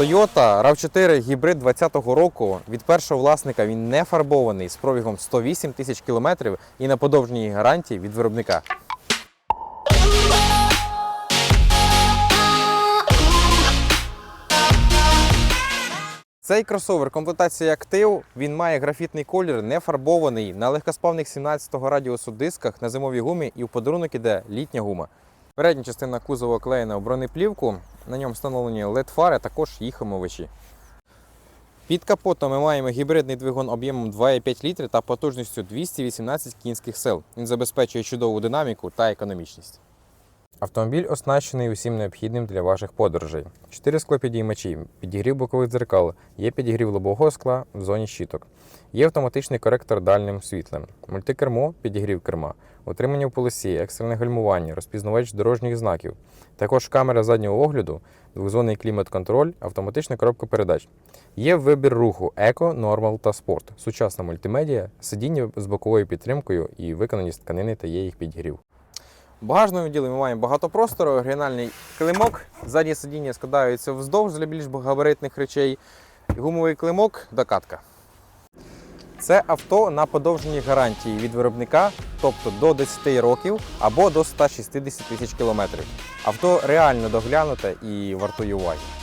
Toyota RAV4 гібрид 2020 року. Від першого власника він не фарбований з пробігом 108 тисяч кілометрів і на подовжній гарантії від виробника. Цей кросовер комплектація актив. Він має графітний колір, не фарбований на легкосплавних 17-го радіусу дисках на зимовій гумі і в подарунок іде літня гума. Передня частина кузова клеєна в бронеплівку. На ньому встановлені LED-фари, також їх омивачі. Під капотом ми маємо гібридний двигун об'ємом 2,5 літри та потужністю 218 кінських сил. Він забезпечує чудову динаміку та економічність. Автомобіль оснащений усім необхідним для ваших подорожей. Чотири склопідіймачі, підігрів бокових дзеркал, є підігрів лобового скла в зоні щиток. Є автоматичний коректор дальним світлем, мультикермо, підігрів керма, утримання в полосі, екстрене гальмування, розпізнавач дорожніх знаків. Також камера заднього огляду, двохзонний клімат-контроль, автоматична коробка передач. Є вибір руху Еко, Нормал та Спорт, сучасна мультимедіа, сидіння з боковою підтримкою і виконані з тканини та є їх підігрів. Багажному відділі ми маємо багато простору, оригінальний климок, Задні сидіння складаються вздовж для більш габаритних речей. Гумовий климок, докатка. Це авто на подовженій гарантії від виробника, тобто до 10 років або до 160 тисяч кілометрів. Авто реально доглянуте і вартує уваги.